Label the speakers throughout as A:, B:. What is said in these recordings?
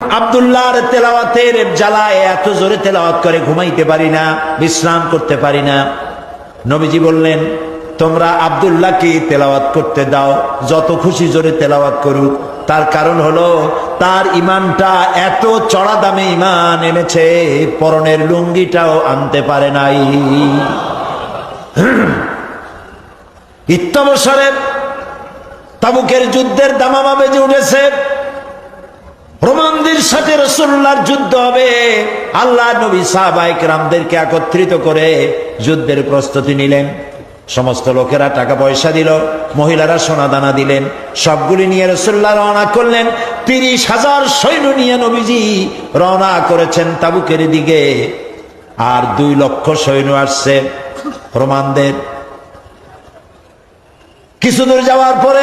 A: আবদুল্লাহর তেলাওয়াতের জ্বালায় এত জোরে তেলাওয়াত করে ঘুমাইতে পারি না, বিশ্রাম করতে পারি না। নবীজি বললেন, তোমরা আবদুল্লাহকে তেলাওয়াত করতে দাও, যত খুশি জোরে তেলাওয়াত করুক। তার কারণ হলো, তার ইমানটা এত চড়া দামে ইমান এনেছে, পরনের লুঙ্গিটাও আনতে পারে নাই। ইত্যবসরে তাবুকের যুদ্ধের দামামা বেজে উঠেছে। রোমানদের সাথে রসুল্লাহর যুদ্ধ হবে। আল্লাহ নবী সাহাবাইক রামদেরকে একত্রিত করে যুদ্ধের প্রস্তুতি নিলেন। সমস্ত লোকেরা টাকা পয়সা দিল, মহিলারা সোনা দানা দিলেন, সবগুলি নিয়ে রসুল্লাহ রওনা করলেন। তিরিশ হাজার সৈন্য নিয়ে নবীজি রওনা করেছেন তাবুকের দিকে। আর দুই লক্ষ সৈন্য আসছে রোমানদের। কিছু দূর যাওয়ার পরে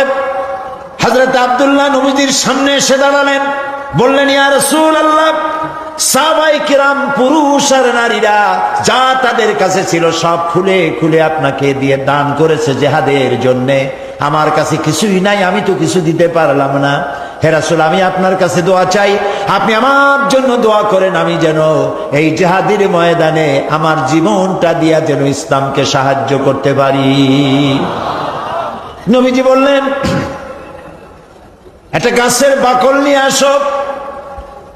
A: হজরত আবদুল্লাহ নবীজির সামনে এসে দাঁড়ালেন। বললেন, ইয়া রসুল আল্লাহ কিরাম পুরুষ আর নারীরা যা তাদের কাছে ছিল সব খুলে খুলে আপনাকে দিয়ে দান করেছে জেহাদের জন্য। আমার কাছে কিছুই নাই, আমি তো কিছু দিতে পারলাম না। হেরাসুল আমি আপনার কাছে দোয়া চাই। আপনি আমার জন্য দোয়া করেন, আমি যেন এই জেহাদের ময়দানে আমার জীবনটা দিয়া যেন ইসলামকে সাহায্য করতে পারি। নবীজি বললেন, একটা গাছের বাকল নিয়ে আসো।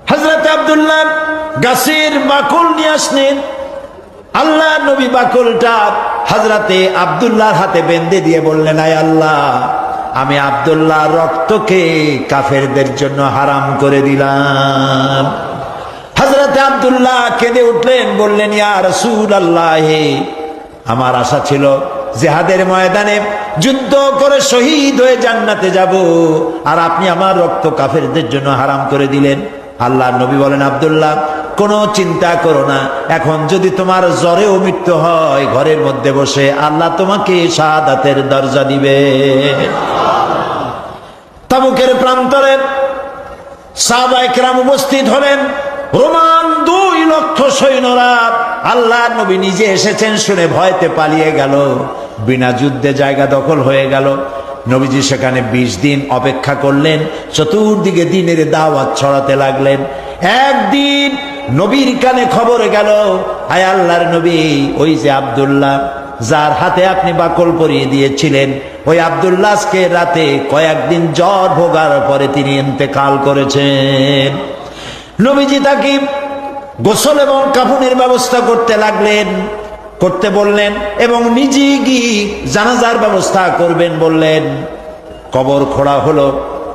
A: হজরত আবদুল্লাহ গাছের বাকল নিয়ে আসলেন। আল্লাহ নবী বাকলটা হজরতে আবদুল্লাহর হাতে বেঁধে দিয়ে বললেন, আয় আল্লাহ, আমি আবদুল্লাহ রক্তকে কাফেরদের জন্য হারাম করে দিলাম। হজরতে আবদুল্লাহ কেঁদে উঠলেন, বললেন, ইয়া রসুল আল্লাহ আমার আশা ছিল জেহাদের ময়দানে যুদ্ধ করে শহীদ হয়ে জান্নাতে যাব, আর আপনি আমার রক্ত কাফেরদের জন্য হারাম করে দিলেন। আল্লাহ নবী বলেন, আবদুল্লাহ, কোনো চিন্তা করো না। এখন যদি তোমার জ্বরেও মৃত্যু হয় ঘরের মধ্যে বসে, আল্লাহ তোমাকে সাদাতের দরজা দিবে। তাবুকের প্রান্তরে সাহবাইকরাম উপস্থিত হলেন। রোমান দুই লক্ষ সৈন্যরা আল্লাহ নবী নিজে এসেছেন শুনে ভয়তে পালিয়ে গেল। বিনা যুদ্ধে জায়গা দখল হয়ে গেল। নবীজি সেখানে বিশ দিন অপেক্ষা করলেন, চতুর্দিকে দিনের দাওয়াত ছড়াতে লাগলেন। একদিন নবীর কানে খবর গেল আয় আল্লাহর নবী, ওই যে আবদুল্লাহ, যার হাতে আপনি বাকল পরিয়ে দিয়েছিলেন, ওই আবদুল্লাহকে রাতে কয়েকদিন জ্বর ভোগার পরে তিনি ইন্তেকাল করেছেন। নবীজি তাকে গোসল এবং কাফনের ব্যবস্থা করতে লাগলেন। করতে বললেন এবং নিজে গিয়ে জানাজার ব্যবস্থা করবেন বললেন। কবর খোঁড়া হলো,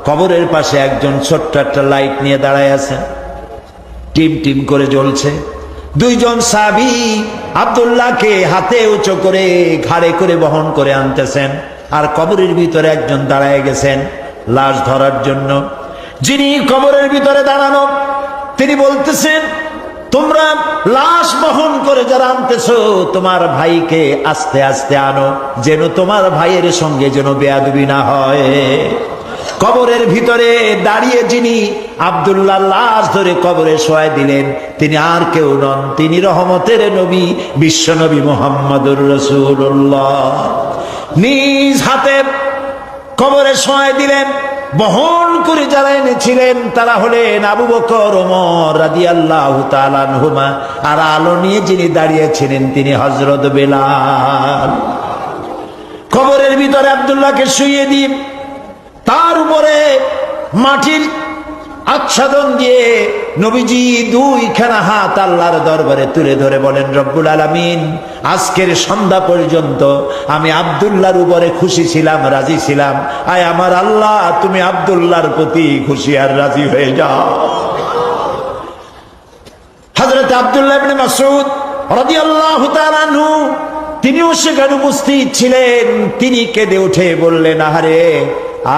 A: কবরের পাশে একজন ছোট্ট একটা লাইট নিয়ে দাঁড়ায় আছেন টিম টিম করে জ্বলছে। দুইজন সাবি আবদুল্লাহকে হাতে উঁচু করে ঘাড়ে করে বহন করে আনতেছেন আর কবরের ভিতরে একজন দাঁড়ায় গেছেন লাশ ধরার জন্য। যিনি কবরের ভিতরে দাঁড়ানো, তিনি বলতেছেন, তোমরা লাশ বহন করে যারা আনতেছ, তোমার ভাইকে আস্তে আস্তে আনো, যেন তোমার ভাইয়ের সঙ্গে যেন বেয়াদবি না হয়। কবরের ভিতরে দাঁড়িয়ে যিনি আবদুল্লাহ লাশ ধরে কবরে শোয়াই দিলেন, তিনি আর কেউ নন, তিনি রহমতের নবী, বিশ্ব নবী মোহাম্মদুর রসুল্লাহ নিজ হাতে কবরে শোয়াই দিলেন বহন করে যারা এনেছিলেন, তারা হলেন আবু বকর, ওমর রাদি আল্লাহ হুমা আর আলো নিয়ে যিনি দাঁড়িয়েছিলেন, তিনি হজরত বেলাল। কবরের ভিতরে আবদুল্লাহকে শুয়ে দিন। তার উপরে মাটির আচ্ছাদন দিয়ে নবীজি দুইখানা হাত আল্লাহর দরবারে তুলে ধরে বলেন, রব্বুল আলামিন, আজকের সন্ধ্যা পর্যন্ত আমি আবদুল্লাহর উপরে খুশি ছিলাম, রাজি ছিলাম। আয় আমার আল্লাহ, তুমি আবদুল্লাহর প্রতি খুশি আর রাজি হয়ে যাও। হজরত আবদুল্লাহ মাসউদ রাদিয়াল্লাহু তাআলা তিনিও সেখানে উপস্থিত ছিলেন। তিনি কেঁদে উঠে বললেন, আহারে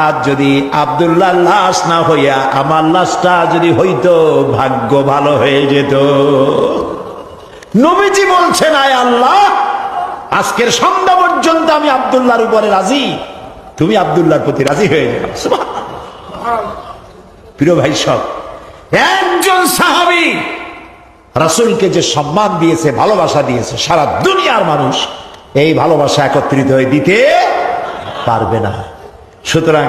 A: আজ যদি আবদুল্লাহ লাশ না হইয়া আমার লাশটা যদি হইতো, ভাগ্য ভালো হয়ে যেত। নবীজি বলছেন, আয় আল্লাহ, আজকের সন্ধ্যা পর্যন্ত আমি আবদুল্লাহর উপরে রাজি। তুমি আবদুল্লাহর প্রতি রাজি হয়ে যাও প্রিয় ভাই সব, একজন সাহাবী রাসূলকে যে সম্মান দিয়েছে, ভালোবাসা দিয়েছে, সারা দুনিয়ার মানুষ এই ভালোবাসা একত্রিত হয়ে দিতে পারবে না। সুতরাং,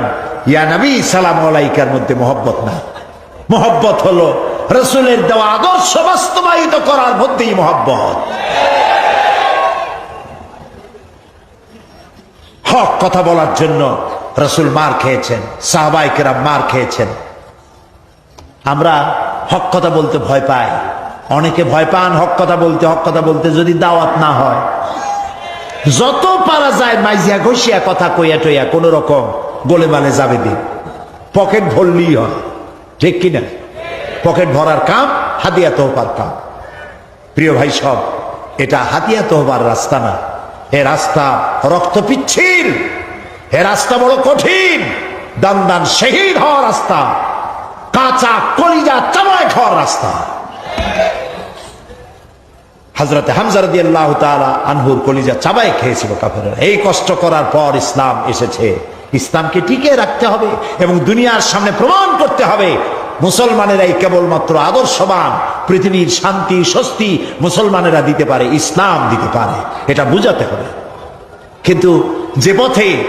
A: ইয়া নবী, সালাম আলাইকার মধ্যে মহব্বত না মহব্বত হলো, রসুলের দেওয়া আদর্শ বাস্তবায়িত করার মধ্যেই মহব্বত। হক কথা বলার জন্য রসুল মার খেয়েছেন সাহবাইকেরা মার খেয়েছেন। আমরা হক কথা বলতে ভয় পাই। অনেকে ভয় পান হক কথা বলতে, হক কথা বলতে যদি দাওয়াত না হয়। যত পারা যায় মাইজিয়া ঘষিয়া কথা কইয়া টইয়া, কোন রকম গোলে মালে যাবে দিন। পকেট ভরলেই হয়। ঠিক কিনা? পকেট ভরার কাম, হাতিয়া তোহবার কাম। প্রিয় ভাই সব, এটা হাতিয়া তোহবার রাস্তা না। এ রাস্তা রক্ত পিচ্ছিল। এ রাস্তা বড় কঠিন। দান দান শহীদ হওয়ার রাস্তা। কাঁচা কলিজা চামায় খাওয়ার রাস্তা। হাজরতে হামজারদি আল্লাহ তালা আনহুর কলিজা চাবাই খেয়েছিল কাফেরা এই কষ্ট করার পর ইসলাম এসেছে। ইসলামকে টিকে রাখতে হবে এবং দুনিয়ার সামনে প্রমাণ করতে হবে। মুসলমানেরাই কেবলমাত্র আদর্শবান, পৃথিবীর শান্তি, স্বস্তি মুসলমানেরা দিতে পারে, ইসলাম দিতে পারে। এটা বুঝাতে হবে। কিন্তু যে পথে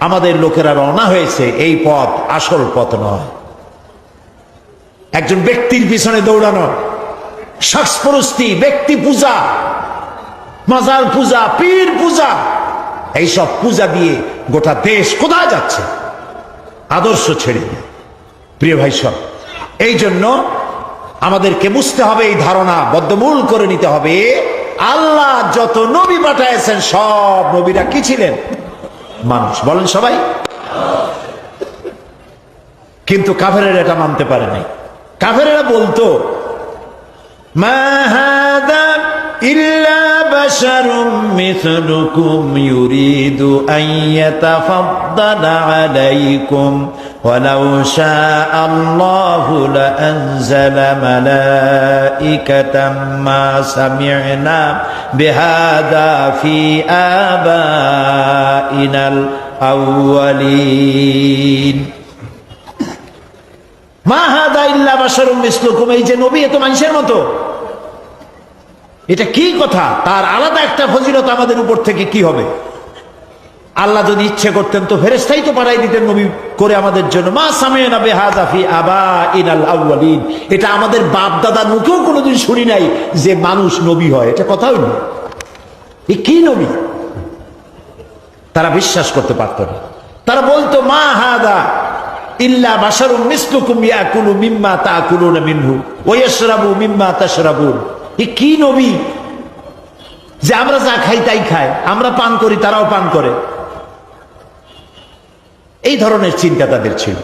A: আমাদের লোকেরা রওনা হয়েছে, এই পথ আসল পথ নয়। একজন ব্যক্তির পিছনে দৌড়ানো শাসপরস্তি ব্যক্তি পূজা, মাজার পূজা, পীর পূজা এইসব পূজা দিয়ে গোটা দেশ কোথায় যাচ্ছে? আদর্শ ছেড়ে দিয়ে। প্রিয় ভাই সব, এই জন্য আমাদেরকে বুঝতে হবে, এই ধারণা বদ্ধমূল করে নিতে হবে, আল্লাহ যত নবী পাঠাইছেন সব নবীরা কি ছিলেন? মানুষ। বলেন সবাই। কিন্তু কাফেরের এটা মানতে পারে নাই। কাফেরেরা বলতো মাহাদা ইল্লা بشر مثلكم يريد أن يتفضل عليكم ولو شاء الله لأنزل ملائكة ما سمعنا بهذا في آبائنا الأولين ما هذا إلا بشر مثلكم أي جنوبية من شرمته এটা কি কথা? তার আলাদা একটা ফজিলত আমাদের উপর থেকে কি হবে? আল্লাহ যদি ইচ্ছে করতেন তো ফেরেস্তাই তো পাঠাই দিতেন নবী করে আমাদের জন্য। মা সামিয়ানা বেহাজাফি আবা ইনাল আউয়ালিন। এটা আমাদের বাপ দাদা মুখেও কোনোদিন শুনি নাই যে মানুষ নবী হয়। এটা কথা নেই এ কি নবী? তারা বিশ্বাস করতে পারত না। তারা বলতো, মা হাদা ইল্লা বাশারুম মিসলুকুম ইয়াকুলু মিম্মা তাকুলুনা মিনহু ওয়া ইয়াশরাবু মিম্মা তাশরাবুন। এ কি নবী? যে আমরা যা খাই তাই খায়, আমরা পান করি তারাও পান করে। এই ধরনের চিন্তা তাদের ছিল।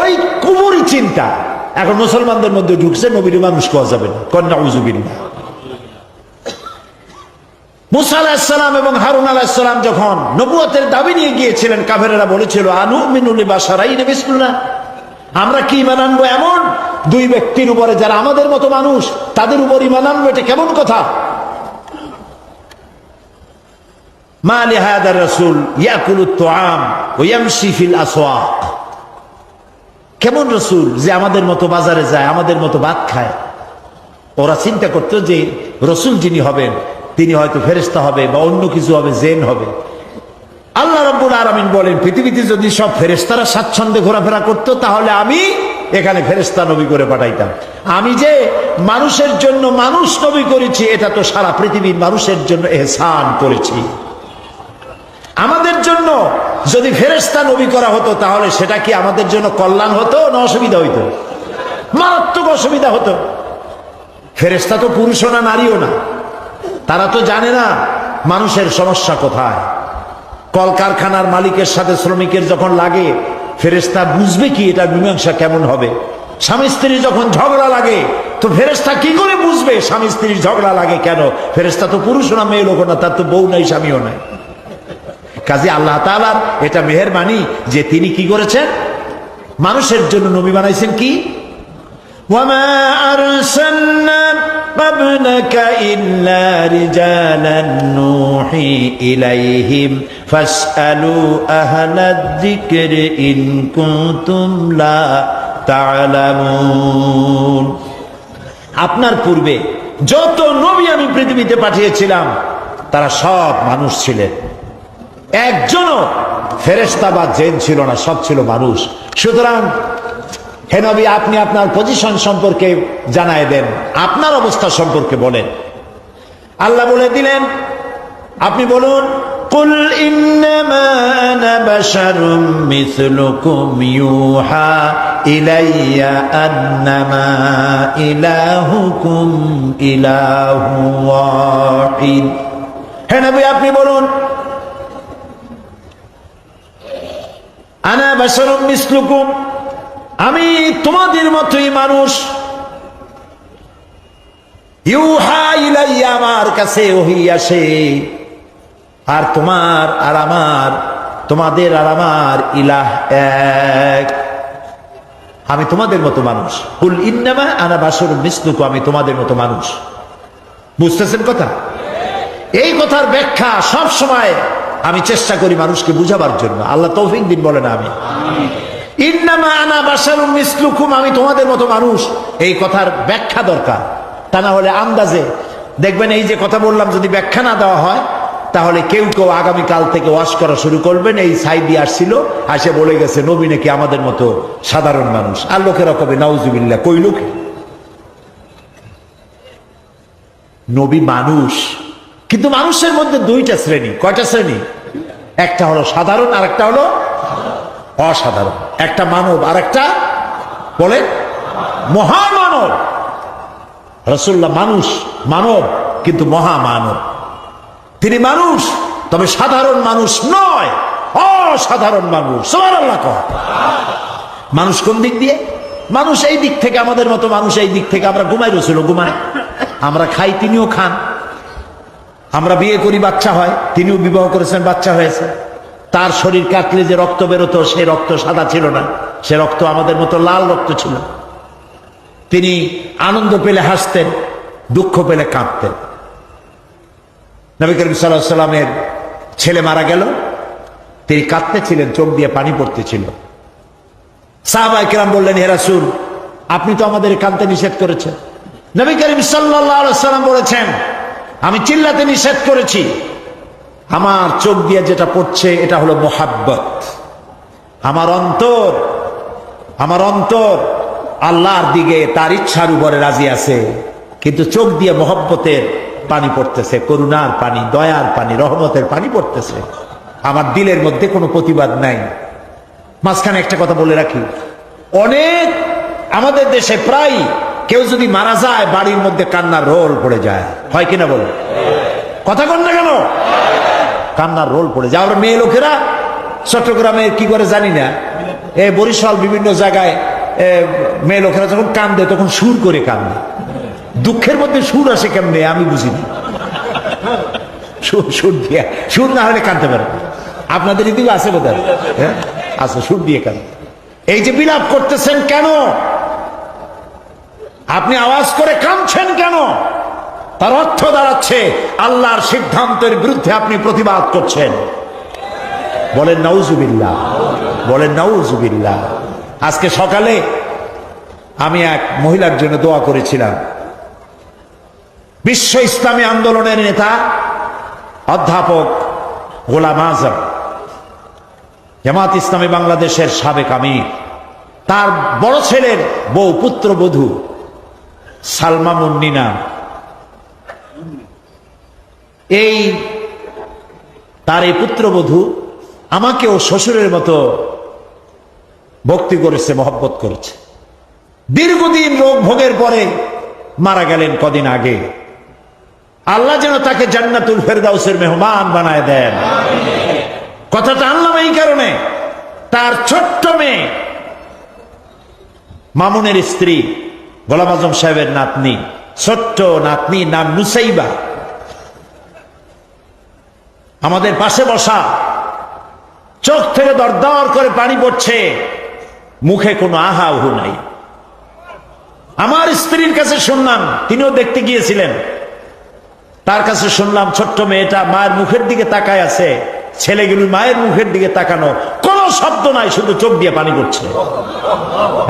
A: ওই কুমুরি চিন্তা। এখন মুসলমানদের মধ্যে ঢুকছে, নবীর মানুষ কোয়া যাবে না। কন্যা উজুবিল্লা মুসা এবং হারুন আলাহিসাল্লাম যখন নবুয়তের দাবি নিয়ে গিয়েছিলেন, কাফেরেরা বলেছিল আনু মিনুলি বাসারাই বিসমুল্লাহ আমরা কি ইমান আনব এমন? দুই ব্যক্তির উপরে যারা আমাদের মতো মানুষ, তাদের উপর ইমান আনব এটা কেমন কথা? মা লিহাদার রসুল ইয়াকুল তোয়াম ও ইয়ামশি ফিল আসওয়াক। কেমন রসুল যে আমাদের মতো বাজারে যায়, আমাদের মতো ভাত খায়? ওরা চিন্তা করতো যে রসুল যিনি হবেন, তিনি হয়তো ফেরেস্তা হবে বা অন্য কিছু হবে, জেন হবে। আল্লাহ রব্বুল আরামিন বলেন, পৃথিবীতে যদি সব ফেরেস্তারা স্বাচ্ছন্দ্যে ঘোরাফেরা করতো, তাহলে আমি এখানে ফেরেস্তা নবী করে পাঠাইতাম। আমি যে মানুষের জন্য মানুষ নবী করেছি, এটা তো সারা পৃথিবীর মানুষের জন্য এহসান করেছি। আমাদের জন্য যদি ফেরেস্তা নবী করা হতো, তাহলে সেটা কি আমাদের জন্য কল্যাণ হতো না অসুবিধা হইতো? মারাত্মক অসুবিধা হতো। ফেরেস্তা তো পুরুষও না, নারীও না। তারা তো জানে না মানুষের সমস্যা কোথায়। কলকারখানার মালিকের সাথে শ্রমিকের যখন লাগে ফেরেস্তা বুঝবে কি এটা মীমাংসা কেমন হবে। স্বামী স্ত্রী যখন ঝগড়া লাগে, তো ফেরেস্তা কি করে বুঝবে স্বামী স্ত্রীর ঝগড়া লাগে কেন? ফেরেস্তা তো পুরুষ না, মেয়ে লোক না, তার তো বউ নাই, স্বামীও নাই। কাজে আল্লাহ তালার এটা মেহরবানি যে তিনি কি করেছেন? মানুষের জন্য নবী বানাইছেন কি? ওয়ামা আর قبلك إلا رجالا نوحي إليهم فاسألوا أهل الذكر إن كنتم لا تعلمون আপনার পূর্বে যত নবী আমি পৃথিবীতে পাঠিয়েছিলাম তারা সব মানুষ ছিলেন একজনও ফেরেস্তা বা জেন ছিল না সব ছিল মানুষ সুতরাং হে নবী আপনি আপনার পজিশন সম্পর্কে জানায় দেন আপনার অবস্থা সম্পর্কে বলেন আল্লাহ বলে দিলেন আপনি বলুন قل إنما أنا بشر مثلكم يوحى إلي أنما إلهكم إله واحد হে নবী আপনি বলুন আনা বাশারুম মিসলুকুম আমি তোমাদের মতোই মানুষ। আমার কাছে ওহি আসে। আর তোমার আর আমার, তোমাদের আর আমার ইলাহ এক। আমি তোমাদের মতো মানুষ। কুল ইন্নামা আনা বাসর মিসলুকু, আমি তোমাদের মতো মানুষ। বুঝতেছেন কথা? এই কথার ব্যাখ্যা সব সময় আমি চেষ্টা করি মানুষকে বুঝাবার জন্য। আল্লাহ তৌফিক দিন বলে না আমি ইন্নামা আনা বাসারুম মিসলুকুম, আমি তোমাদের মতো মানুষ। এই কথার ব্যাখ্যা দরকার। তা না হলে আন্দাজে। দেখবেন এই যে কথা বললাম, যদি ব্যাখ্যা না দেওয়া হয়, তাহলে কেউ কেউ আগামীকাল থেকে ওয়াশ করা শুরু করবেন। এই সাইডি আসছিল, আসে বলে গেছে, নবী নাকি আমাদের মতো সাধারণ মানুষ? আর লোকেরা কবে নাউজুবিল্লা লোকে? নবী মানুষ। কিন্তু মানুষের মধ্যে দুইটা শ্রেণি। কয়টা শ্রেণি? একটা হলো সাধারণ আর একটা হলো অসাধারণ। একটা মানব আর একটা বলেন মহামানব। রসুল্লাহ মানুষ, মানব, কিন্তু মহামানব। তিনি মানুষ, তবে সাধারণ মানুষ নয়, অসাধারণ মানুষ। সবার মানুষ কোন দিক দিয়ে? মানুষ এই দিক থেকে, আমাদের মতো মানুষ এই দিক থেকে। আমরা ঘুমাই রসুল ঘুমাই আমরা খাই, তিনিও খান। আমরা বিয়ে করি, বাচ্চা হয়। তিনিও বিবাহ করেছেন, বাচ্চা হয়েছে। তার শরীর কাটলে যে রক্ত বেরোতো সে রক্ত সাদা ছিল না। সে রক্ত আমাদের মতো লাল রক্ত ছিল। তিনি আনন্দ পেলে হাসতেন, দুঃখ পেলে কাঁদতেন। নবী করিম সাল্লাহ সাল্লামের ছেলে মারা গেল। তিনি কাঁদতেছিলেন, চোখ দিয়ে পানি পড়তেছিল। সাহাবাই কিরাম বললেন হেরাসুল আপনি তো আমাদের কাঁদতে নিষেধ করেছেন। নবী করিম সাল্লাহ সাল্লাম বলেছেন, আমি চিল্লাতে নিষেধ করেছি আমার চোখ দিয়ে যেটা পড়ছে, এটা হলো মোহাব্বত। আমার অন্তর আমার অন্তর আল্লাহর দিকে তার ইচ্ছার উপরে রাজি আছে, কিন্তু চোখ দিয়ে মোহব্বতের পানি পড়তেছে, করুণার পানি, দয়ার পানি, রহমতের পানি পড়তেছে। আমার দিলের মধ্যে কোনো প্রতিবাদ নাই। মাঝখানে একটা কথা বলে রাখি। অনেক আমাদের দেশে প্রায় কেউ যদি মারা যায়, বাড়ির মধ্যে কান্নার রোল পড়ে যায়। হয় কিনা বলো? কথা কন না কেন? কান্নার রোল পড়ে যায়। আমরা মেয়ে লোকেরা চট্টগ্রামে কি করে জানি না। এ বরিশাল বিভিন্ন জায়গায় মেয়ে লোকেরা যখন কান্দে, তখন সুর করে কান্দে। দুঃখের মধ্যে সুর আসে কেমনে, আমি বুঝি না। সুর সুর না হলে কাঁদতে পারে আপনাদের এদিকে আছে বোধ হ্যাঁ? আছে, সুর দিয়ে কাঁদে। এই যে বিলাপ করতেছেন কেন? আপনি আওয়াজ করে কাঁদছেন কেন? তার অর্থ দাঁড়াচ্ছে, আল্লাহর সিদ্ধান্তের বিরুদ্ধে আপনি প্রতিবাদ করছেন। বলেন, নাউজুবিল্লাহ। বলেন, নাউজুবিল্লাহ। আজকে সকালে আমি এক মহিলার জন্য দোয়া করেছিলাম। বিশ্ব ইসলামী আন্দোলনের নেতা, অধ্যাপক গোলাম আজম জামাত ইসলামী বাংলাদেশের সাবেক আমির, তার বড় ছেলের বউ, পুত্রবধূ সালমা মুন্নিনা এই তার এই পুত্রবধূ আমাকেও শ্বশুরের মতো ভক্তি করেছে, মহব্বত করেছে। দীর্ঘদিন রোগ ভোগের পরে মারা গেলেন কদিন আগে। আল্লাহ যেন তাকে জান্নাতুল ফেরদাউসের মেহমান বানায় দেন। কথাটা আনলাম এই কারণে, তার ছোট্ট মেয়ে, মামুনের স্ত্রী, গোলাম আজম সাহেবের নাতনি, ছোট্ট নাতনি নাম নুসাইবা। আমাদের পাশে বসা। চোখ থেকে দরদর করে পানি পড়ছে। মুখে কোনো আহা উহু নাই। আমার স্ত্রীর কাছে শুনলাম, তিনিও দেখতে গিয়েছিলেন। তার কাছে শুনলাম, ছোট্ট মেয়েটা মায়ের মুখের দিকে তাকায় আছে। ছেলেগুলি মায়ের মুখের দিকে তাকানো, কোনো শব্দ নাই, শুধু চোখ দিয়ে পানি পড়ছে।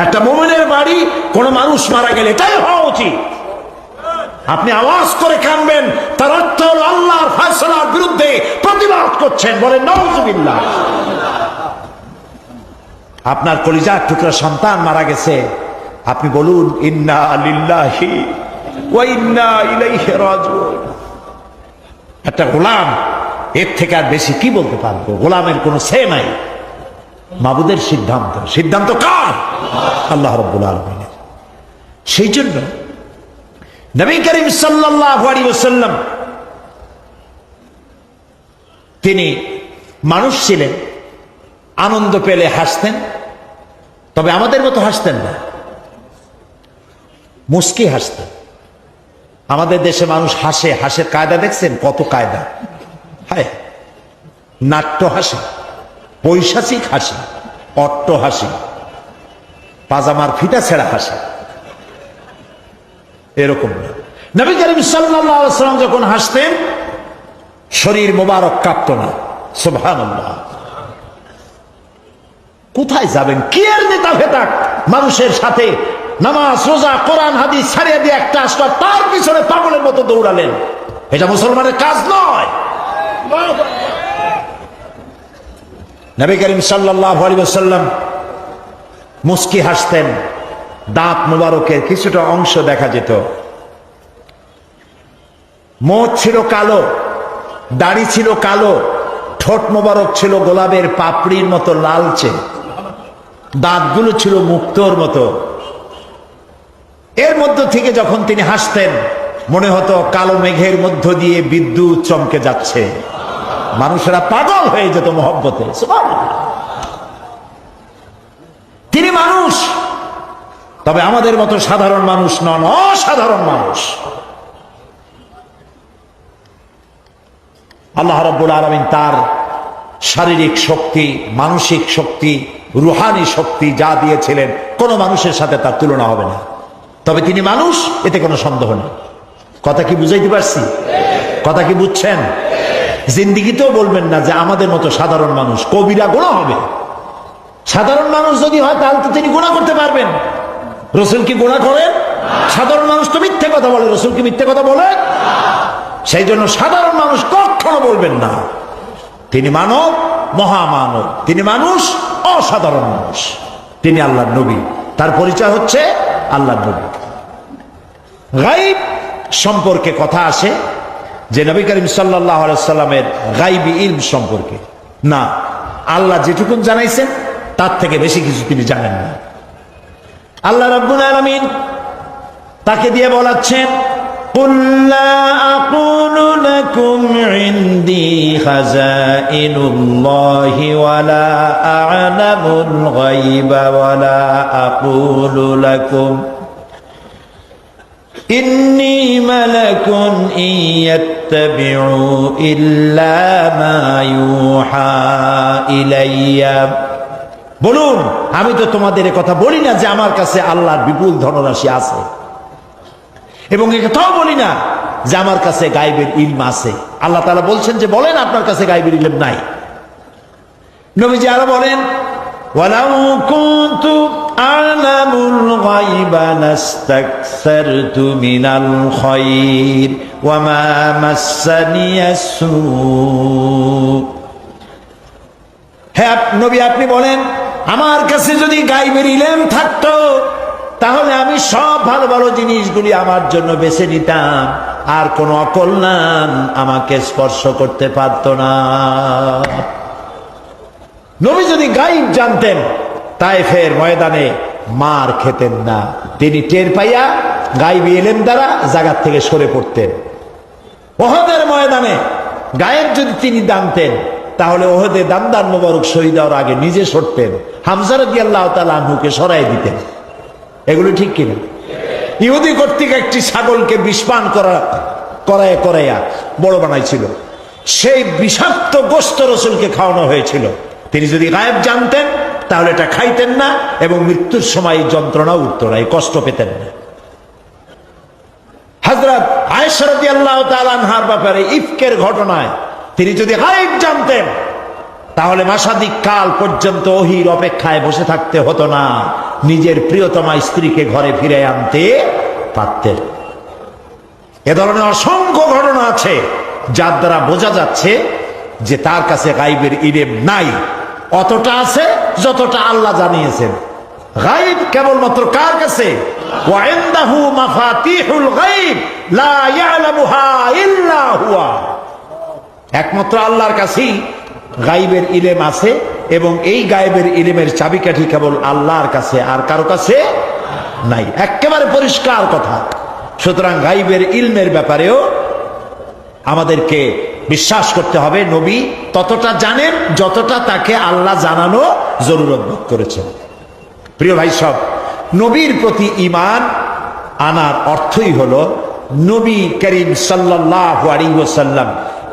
A: একটা মোমেনের বাড়ি, কোনো মানুষ মারা গেলে, এটাই হওয়া উচিত। আপনি আওয়াজ করে কানবেন, তার অর্থ হল আল্লাহর ফয়সলার বিরুদ্ধে প্রতিবাদ করছেন বলে নওজুবিল্লাহ আপনার কলিজার টুকরা সন্তান মারা গেছে। আপনি বলুন, ইন্না আলিল্লাহি একটা গোলাম, এর থেকে আর বেশি কি বলতে পারব? গোলামের কোনো সে নাই। মাবুদের সিদ্ধান্ত। সিদ্ধান্ত কার? আল্লাহ রব্বুল আলমিনের। সেই জন্য নবী করিম সাল্লাল্লাহু আলাইহি ওয়াসাল্লাম তিনি মানুষ ছিলেন, আনন্দ পেলে হাসতেন, তবে আমাদের মতো হাসতেন না। মুস্কি হাসতেন। আমাদের দেশে মানুষ হাসে, হাসের কায়দা দেখছেন? কত কায়দা? হ্যাঁ নাট্য হাসি, পৈশাচিক হাসি, অট্ট হাসি, পাজামার ফিটা ছেঁড়া হাসি। এরকম না। নবী করিম সাল্লাম যখন হাসতেন, শরীর মোবারক কাঁপত না। সোভান কোথায় যাবেন? কি এর নেতা ভেতাক মানুষের সাথে নামাজ, রোজা, কোরআন, হাদিস ছাড়িয়ে দিয়ে একটা আসলো তার পিছনে পাগলের মতো দৌড়ালেন। এটা মুসলমানের কাজ নয়। নবী করিম সাল্লাহ আলী মুস্কি হাসতেন। দাঁত মুবারকের কিছুটা অংশ দেখা যেত। মোট ছিল কালো, দাড়ি ছিল কালো, ঠোঁট মোবারক ছিল গোলাপের পাপড়ির মতো লালচে, দাঁতগুলো ছিল মুক্তর মতো। এর মধ্য থেকে যখন তিনি হাসতেন, মনে হতো কালো মেঘের মধ্য দিয়ে বিদ্যুৎ চমকে যাচ্ছে। মানুষেরা পাগল হয়ে যেত মহব্বতে তিনি মানুষ তবে আমাদের মতো সাধারণ মানুষ নন, অসাধারণ মানুষ। আল্লাহ রব্বুল আলমিন তার শারীরিক শক্তি, মানসিক শক্তি, রুহানি শক্তি যা দিয়েছিলেন, কোনো মানুষের সাথে তার তুলনা হবে না। তবে তিনি মানুষ, এতে কোনো সন্দেহ নেই। কথা কি বুঝাইতে পারছি? কথা কি বুঝছেন? জিন্দিগিতেও বলবেন না যে আমাদের মতো সাধারণ মানুষ কবিরা গোনা হবে। সাধারণ মানুষ যদি হয়, তাহলে তো তিনি গুণা করতে পারবেন। রসুল কি গোড়া করেন সাধারণ মানুষ তো মিথ্যে কথা বলে। রসুল কি মিথ্যে কথা বলে? সেই জন্য সাধারণ মানুষ কখনো বলবেন না। তিনি মানব, মহামানব। তিনি মানুষ, অসাধারণ মানুষ। তিনি আল্লাহ নবী। তার পরিচয় হচ্ছে আল্লাহ নবী। গাইব সম্পর্কে কথা আসে যে নবী করিম সাল্লাহ সাল্লামের গাইবি ইলম সম্পর্কে। না, আল্লাহ যেটুকুন জানাইছেন, তার থেকে বেশি কিছু তিনি জানেন না। আল্লাহ রব্বুল আলমিন তাকে দিয়ে বলাচ্ছেন قل لا أقول لكم عندي خزائن الله ولا أعلم الغيب ولا أقول لكم إني ملك إن يتبع إلا ما يوحى إليّ বলুন আমি তো তোমাদের কথা বলি না যে আমার কাছে আল্লাহর বিপুল ধনরাশি আছে এবং কথাও বলি না যে আমার কাছে গাইবের ইলম আছে আল্লাহ তালা বলছেন যে বলেন আপনার কাছে গাইবের ইলম নাই নবীজি আরো বলেন ولو كنت أعلم الغيب لاستكثرت من الخير وما مسني السوء হ্যাঁ নবী আপনি বলেন আমার কাছে যদি গাইবের ইলেম থাকতো, তাহলে আমি সব ভালো ভালো জিনিসগুলি আমার জন্য বেছে নিতাম। আর কোনো অকল্যাণ আমাকে স্পর্শ করতে পারত না। নবী যদি গাইব জানতেন তাই ফের ময়দানে মার খেতেন না। তিনি টের পাইয়া গাইবি এলেন দ্বারা জায়গার থেকে সরে পড়তেন। ওহদের ময়দানে গায়েব যদি তিনি জানতেন তাহলে ওহদে দামদান মোবারক শহীদ হওয়ার আগে নিজে সরতেন। হামজারদি আল্লাহ তালুকে সরাই দিতেন। এগুলো ঠিক কিনা? ইহুদি কর্তৃক একটি ছাগলকে বিষপান করা, করায় করাইয়া বড় বানাইছিল। সেই বিষাক্ত গোস্ত রসুলকে খাওয়ানো হয়েছিল। তিনি যদি গায়েব জানতেন, তাহলে এটা খাইতেন না এবং মৃত্যুর সময় যন্ত্রণা উঠত না কষ্ট পেতেন না। হাজরত আয়সরদি আল্লাহ তালানহার ব্যাপারে ইফকের ঘটনায় তিনি যদি গায়েব জানতেন, তাহলে মাসাদিক কাল পর্যন্ত ওহির অপেক্ষায় বসে থাকতে হতো না। নিজের প্রিয়তমা স্ত্রীকে ঘরে ফিরে আনতে পারতেন। এ ধরনের অসংখ্য ঘটনা আছে, যার দ্বারা বোঝা যাচ্ছে যে তার কাছে গাইবের ইলেম নাই। অতটা আছে যতটা আল্লাহ জানিয়েছেন। গাইব কেবলমাত্র কার কাছে? ওয়াইন্দাহু মাফাতিহুল গাইব লা ইয়ালামুহা ইল্লা হুয়া। একমাত্র আল্লাহর কাছেই গাইবের ইলেম আছে এবং এই গায়েবের ইলেমের চাবিকাঠি কেবল আল্লাহর কাছে, আর কারও কাছে নাই। একেবারে পরিষ্কার কথা। সুতরাং গাইবের ইলমের ব্যাপারেও আমাদেরকে বিশ্বাস করতে হবে, নবী ততটা জানেন যতটা তাকে আল্লাহ জানানো জরুরত করেছেন। প্রিয় ভাই সব, নবীর প্রতি ইমান আনার অর্থই হলো নবী করিম সাল্লাহ আলী ওসাল্লাম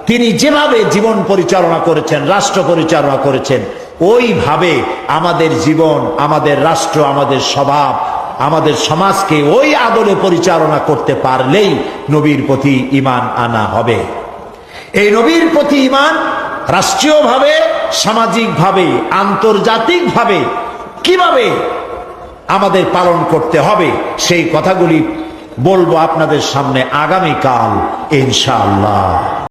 A: তিনি যেভাবে জীবন পরিচালনা করেছেন, রাষ্ট্র পরিচালনা করেছেন, ওইভাবে আমাদের জীবন, আমাদের রাষ্ট্র, আমাদের স্বভাব, আমাদের সমাজকে ওই আদলে পরিচালনা করতে পারলেই নবীর প্রতি ইমান আনা হবে। এই নবীর প্রতি ইমান রাষ্ট্রীয়ভাবে, সামাজিকভাবে, আন্তর্জাতিকভাবে কীভাবে আমাদের পালন করতে হবে সেই কথাগুলি বলব আপনাদের সামনে আগামীকাল, ইনশাআল্লাহ।